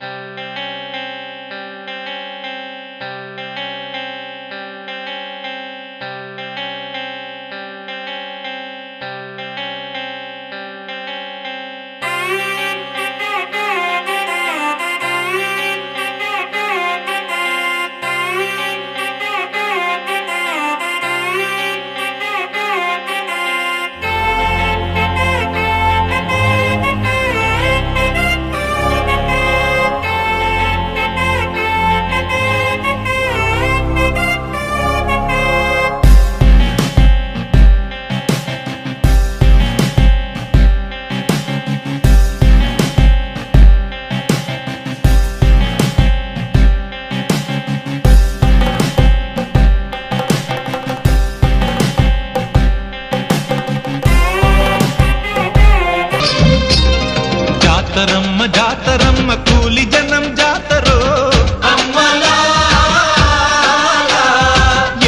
Música జాతరమ్మ జాతరమ్మ కూలి జనం జాతరో.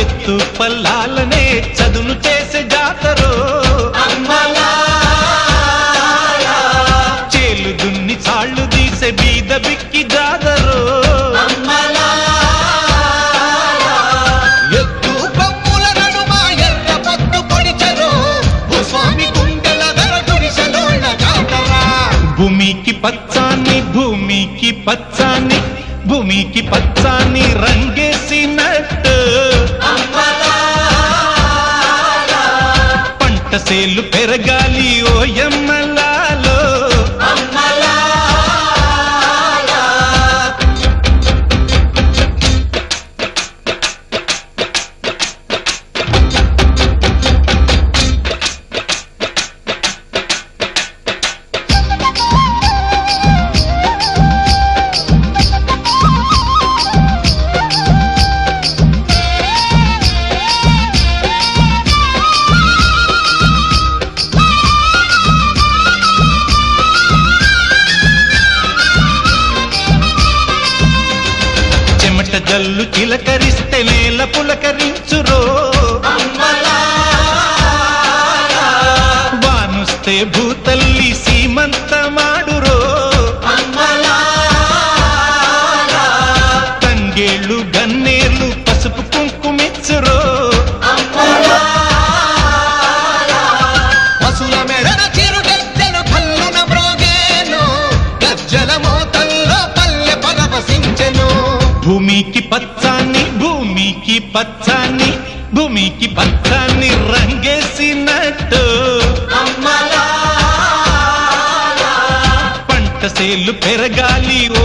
ఎత్తు పల్లాలనే చదును చేసే జాతరో. చేలు దున్ని చాళ్ళు తీసే బీద బిక్కి జాతరో. పచ్చాని భూమికి పచ్చాని రంగేసినట్టు. పంట సేలు పెరగాలి. జల్లు చిలకరిస్తే నేల పులకరించురో. వానుస్తే భూతల్లి భూమికి పచ్చాని భూమికి పచ్చాని రంగేసినట్టు. పంట సేలు పెరగాలి ఓ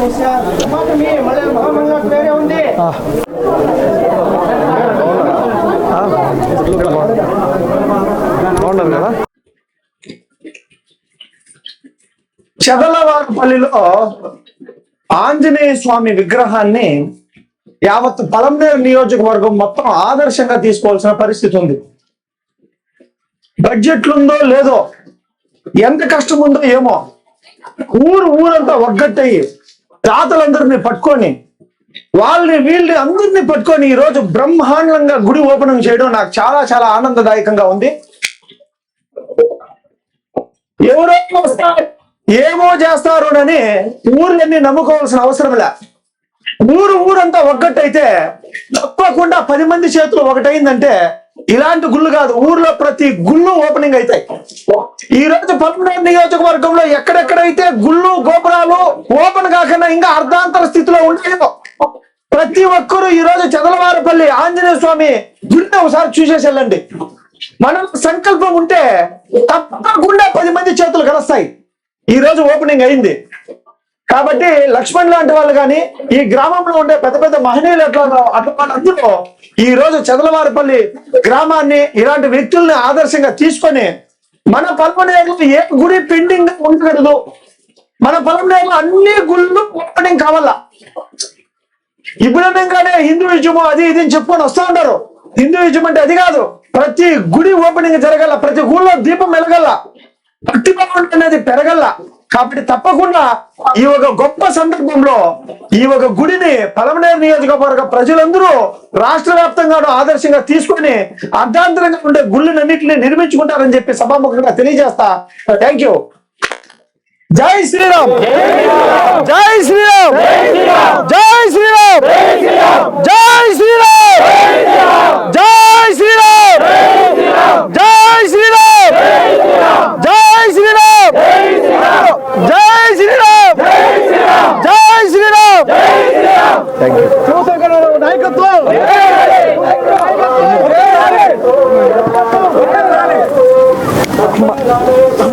వేరే కదా? చెదలవారిపల్లిలో ఆంజనేయ స్వామి విగ్రహాన్ని యావత్ పలంనేరు నియోజకవర్గం మొత్తం ఆదర్శంగా తీసుకోవాల్సిన పరిస్థితి ఉంది. బడ్జెట్లుందో లేదో ఎంత కష్టం ఉందో ఏమో ఊరు ఊరంతా ఒగ్గట్టయి దాతలందరినీ పట్టుకొని వాళ్ళని వీళ్ళని అందరినీ పట్టుకొని ఈ రోజు బ్రహ్మాండంగా గుడి ఓపెనింగ్ చేయడం నాకు చాలా చాలా ఆనందదాయకంగా ఉంది. ఎవరో వస్తారు ఏమో చేస్తారోనని ఊర్లన్నీ నమ్ముకోవాల్సిన అవసరం లే. ఊరు ఊరంతా ఒక్కటైతే తప్పకుండా పది మంది చేతులు ఒకటైందంటే ఇలాంటి గుళ్ళు కాదు ఊర్లో ప్రతి గుళ్ళు ఓపెనింగ్ అవుతాయి ఈ రోజు పల్మనేరు నియోజకవర్గంలో ఎక్కడెక్కడైతే గుళ్ళు గోపురాలు ఓపెన్ కాకుండా ఇంకా అర్ధాంతర స్థితిలో ఉంటాయో ప్రతి ఒక్కరూ ఈ రోజు చదలవారపల్లి ఆంజనేయ స్వామి గుడిని ఒకసారి చూసేసి వెళ్ళండి. మనం సంకల్పం ఉంటే తప్పకుండా పది మంది చేతులు కలుస్తాయి. ఈ రోజు ఓపెనింగ్ అయింది. కాబట్టి లక్ష్మణ్ లాంటి వాళ్ళు కానీ ఈ గ్రామంలో ఉండే పెద్ద పెద్ద మహనీయులు ఎట్లా అట్లా వాళ్ళందరూ ఈ రోజు చదలవారిపల్లి గ్రామాన్ని ఇలాంటి వ్యక్తుల్ని ఆదర్శంగా తీసుకొని మన పల్మనేరులో ఏ గుడి పెండింగ్ ఉండకూడదు. మన పల్మనేరులో అన్ని గుళ్ళు ఓపెనింగ్ కావాలా? హిందూ హిందూయిజం అది ఇది అని చెప్పుకొని వస్తా ఉంటారు హిందూయిజం అంటే అది కాదు ప్రతి గుడి ఓపెనింగ్ జరగల ప్రతి గుడిలో దీపం వెలగల. భక్తి భావం అనేది పెరగల. కాబట్టి తప్పకుండా ఈ ఒక గొప్ప సందర్భంలో ఈ ఒక గుడిని పలమనేరు నియోజకవర్గ ప్రజలందరూ రాష్ట్ర వ్యాప్తంగాను ఆదర్శంగా తీసుకొని అర్ధాంతరంగా ఉండే గుళ్ళనన్నింటినీ నిర్మించుకుంటారని చెప్పి సభాముఖంగా తెలియజేస్తా. థ్యాంక్ యూ జై శ్రీరామ్. జై శ్రీరామ్.